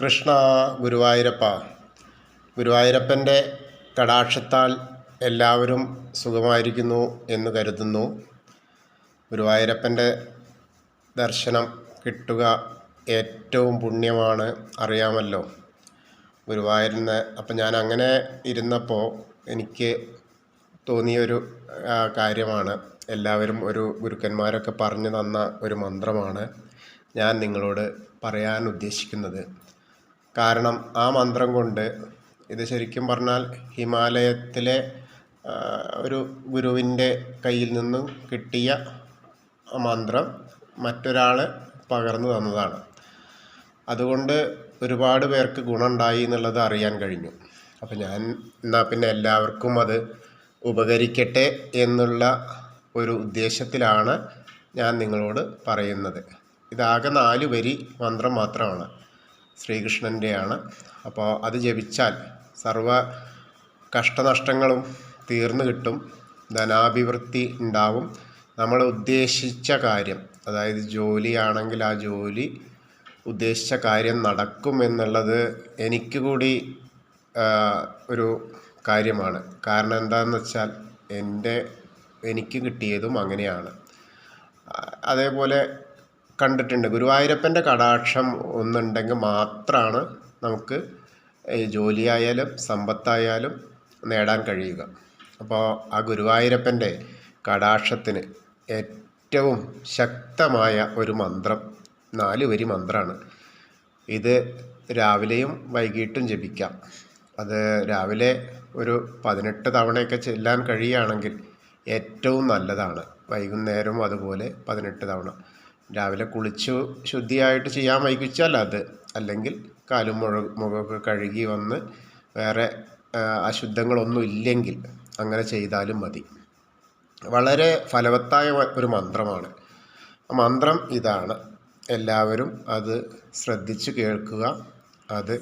കൃഷ്ണ ഗുരുവായൂരപ്പ. ഗുരുവായൂരപ്പന്റെ കടാക്ഷത്താൽ എല്ലാവരും സുഖമായിരിക്കുന്നു എന്ന് കരുതുന്നു. ഗുരുവായൂരപ്പന്റെ ദർശനം കിട്ടുക ഏറ്റവും പുണ്യമാണ് അറിയാമല്ലോ. ഗുരുവായൂരിന്ന് അപ്പം ഞാൻ അങ്ങനെ ഇരുന്നപ്പോൾ എനിക്ക് തോന്നിയൊരു കാര്യമാണ്. എല്ലാവരും ഒരു ഗുരുക്കന്മാരൊക്കെ പറഞ്ഞു തന്ന ഒരു മന്ത്രമാണ് ഞാൻ നിങ്ങളോട് പറയാൻ ഉദ്ദേശിക്കുന്നത് കാരണം ആ മന്ത്രം കൊണ്ട് ഇത് ശരിക്കും പറഞ്ഞാൽ ഹിമാലയത്തിലെ ഒരു ഗുരുവിന്റെ കയ്യിൽ നിന്നും കിട്ടിയ മന്ത്രം മറ്റൊരാൾ പകർന്നു തന്നതാണ്. അതുകൊണ്ട് ഒരുപാട് പേർക്ക് ഗുണമുണ്ടായി എന്നുള്ളത് അറിയാൻ കഴിഞ്ഞു. അപ്പം ഞാൻ എന്നാൽ പിന്നെ എല്ലാവർക്കും അത് ഉപകരിക്കട്ടെ എന്നുള്ള ഒരു ഉദ്ദേശത്തിലാണ് ഞാൻ നിങ്ങളോട് പറയുന്നത്. ഇതാകെ നാല് വരി മന്ത്രം മാത്രമാണ്. ശ്രീകൃഷ്ണന്റെയാണ്. അപ്പോൾ അത് ജപിച്ചാൽ സർവ കഷ്ടനഷ്ടങ്ങളും തീർന്നു കിട്ടും. ധനാഭിവൃത്തി ഉണ്ടാവും. നമ്മൾ ഉദ്ദേശിച്ച കാര്യം അതായത് ജോലിയാണെങ്കിൽ ആ ജോലി ഉദ്ദേശിച്ച കാര്യം നടക്കും എന്നുള്ളത് എനിക്ക് കൂടി ഒരു കാര്യമാണ്. കാരണം എന്താണെന്ന് വെച്ചാൽ എന്റെ എനിക്ക് കിട്ടിയതും അങ്ങനെയാണ്. അതേപോലെ കണ്ടിട്ടുണ്ട്. ഗുരുവായൂരപ്പന്റെ കടാക്ഷം ഒന്നുണ്ടെങ്കിൽ മാത്രമാണ് നമുക്ക് ജോലിയായാലും സമ്പത്തായാലും നേടാൻ കഴിയുക. അപ്പോൾ ആ ഗുരുവായൂരപ്പന്റെ കടാക്ഷത്തിന് ഏറ്റവും ശക്തമായ ഒരു മന്ത്രം നാല് വരി മന്ത്രമാണ്. ഇത് രാവിലെയും വൈകിട്ടും ജപിക്കാം. അത് രാവിലെ ഒരു പതിനെട്ട് തവണയൊക്കെ ചെല്ലാൻ കഴിയുകയാണെങ്കിൽ ഏറ്റവും നല്ലതാണ്. വൈകുന്നേരവും അതുപോലെ പതിനെട്ട് തവണ. രാവിലെ കുളിച്ച് ശുദ്ധിയായിട്ട് ചെയ്യാൻ വൈകിച്ചാൽ അത്. അല്ലെങ്കിൽ കാലും മുഴ മുഖമൊക്കെ കഴുകി വന്ന് വേറെ അശുദ്ധങ്ങളൊന്നും ഇല്ലെങ്കിൽ അങ്ങനെ ചെയ്താലും മതി. വളരെ ഫലവത്തായ ഒരു മന്ത്രമാണ്. മന്ത്രം ഇതാണ്. എല്ലാവരും അത് ശ്രദ്ധിച്ച് കേൾക്കുക അത്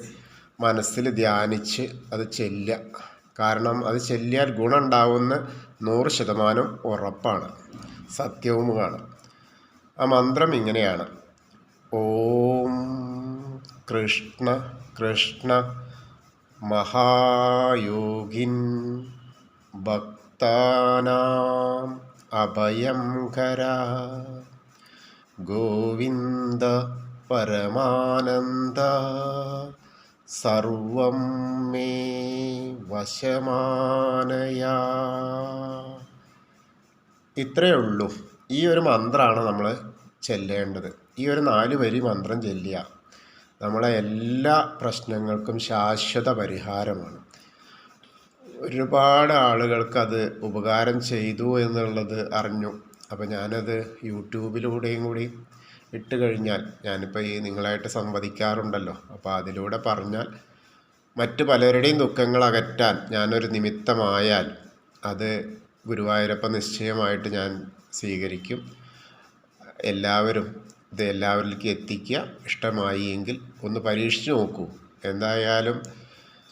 മനസ്സിൽ ധ്യാനിച്ച് അത് ചെല്ലുക. കാരണം അത് ചെല്ലിയാൽ ഗുണമുണ്ടാവുന്ന നൂറ് ശതമാനം ഉറപ്പാണ്. സത്യവുമാണ്. ആ മന്ത്രം ഇങ്ങനെയാണ്. ഓം കൃഷ്ണ കൃഷ്ണ മഹായോഗിൻ ഭക്താനാം അഭയം കര ഗോവിന്ദ പരമാനന്ദ സർവം മേ വശമാനയാ. ഇത്രയേ ഉള്ളൂ. ഈ ഒരു മന്ത്രമാണ് നമ്മൾ ചെല്ലേണ്ടത്. ഈ ഒരു നാല് വരി മന്ത്രം ചെല്ലുക നമ്മളെ എല്ലാ പ്രശ്നങ്ങൾക്കും ശാശ്വത പരിഹാരമാണ്. ഒരുപാട് ആളുകൾക്ക് അത് ഉപകാരം ചെയ്തു എന്നുള്ളത് അറിഞ്ഞു. അപ്പോൾ ഞാനത് യൂട്യൂബിലൂടെയും കൂടി ഇട്ട് കഴിഞ്ഞാൽ ഞാനിപ്പോൾ ഈ നിങ്ങളായിട്ട് സംവദിക്കാറുണ്ടല്ലോ. അപ്പോൾ അതിലൂടെ പറഞ്ഞാൽ മറ്റു പലരുടെയും ദുഃഖങ്ങൾ അകറ്റാൻ ഞാനൊരു നിമിത്തമായാൽ അത് ഗുരുവായൂരപ്പ നിശ്ചയമായിട്ട് ഞാൻ സ്വീകരിക്കും. എല്ലാവരും ഇത് എല്ലാവരിലേക്കും എത്തിക്കുക ഇഷ്ടമായി എങ്കിൽ ഒന്ന് പരീക്ഷിച്ച് നോക്കൂ. എന്തായാലും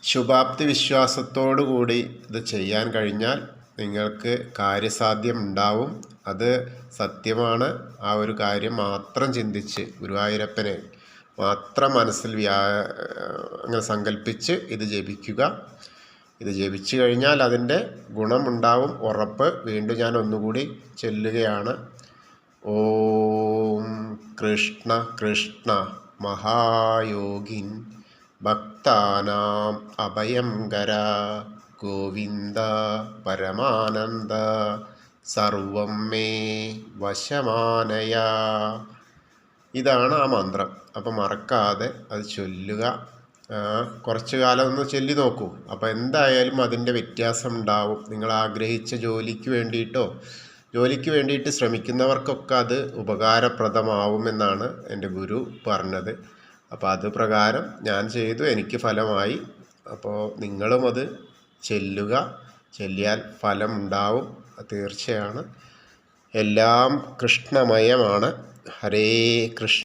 ശുഭാപ്തി വിശ്വാസത്തോടു കൂടി ഇത് ചെയ്യാൻ കഴിഞ്ഞാൽ നിങ്ങൾക്ക് കാര്യസാധ്യം ഉണ്ടാവും. അത് സത്യമാണ്. ആ ഒരു കാര്യം മാത്രം ചിന്തിച്ച് ഗുരുവായൂരപ്പനെ മാത്രം മനസ്സിൽ വ്യാ അങ്ങനെ സങ്കല്പിച്ച് ഇത് ജപിക്കുക. ഇത് ജപിച്ചു കഴിഞ്ഞാൽ അതിന്റെ ഗുണമുണ്ടാവും ഉറപ്പ്. വീണ്ടും ഞാൻ ഒന്നുകൂടി ചെല്ലുകയാണ്. ഓം കൃഷ്ണ കൃഷ്ണ മഹായോഗിൻ ഭക്താനാം അഭയങ്കര കര ഗോവിന്ദ പരമാനന്ദ സർവം മേ വശമാനയാ. ഇതാണ് ആ മന്ത്രം. അപ്പം മറക്കാതെ അത് ചൊല്ലുക. കുറച്ച് കാലം ഒന്ന് ചൊല്ലി നോക്കൂ. അപ്പോൾ എന്തായാലും അതിന്റെ വ്യത്യാസം ഉണ്ടാവും. നിങ്ങൾ ആഗ്രഹിച്ച ജോലിക്ക് വേണ്ടിയിട്ടോ ജോലിക്ക് വേണ്ടിയിട്ട് ശ്രമിക്കുന്നവർക്കൊക്കെ അത് ഉപകാരപ്രദമാവുമെന്നാണ് എന്റെ ഗുരു പറഞ്ഞത്. അപ്പോൾ അത് പ്രകാരം ഞാൻ ചെയ്തു എനിക്ക് ഫലമായി. അപ്പോൾ നിങ്ങളും അത് ചെല്ലുക. ചെല്ലിയാൽ ഫലം ഉണ്ടാവും തീർച്ചയാണ്. എല്ലാം കൃഷ്ണമയമാണ്. ഹരേ കൃഷ്ണ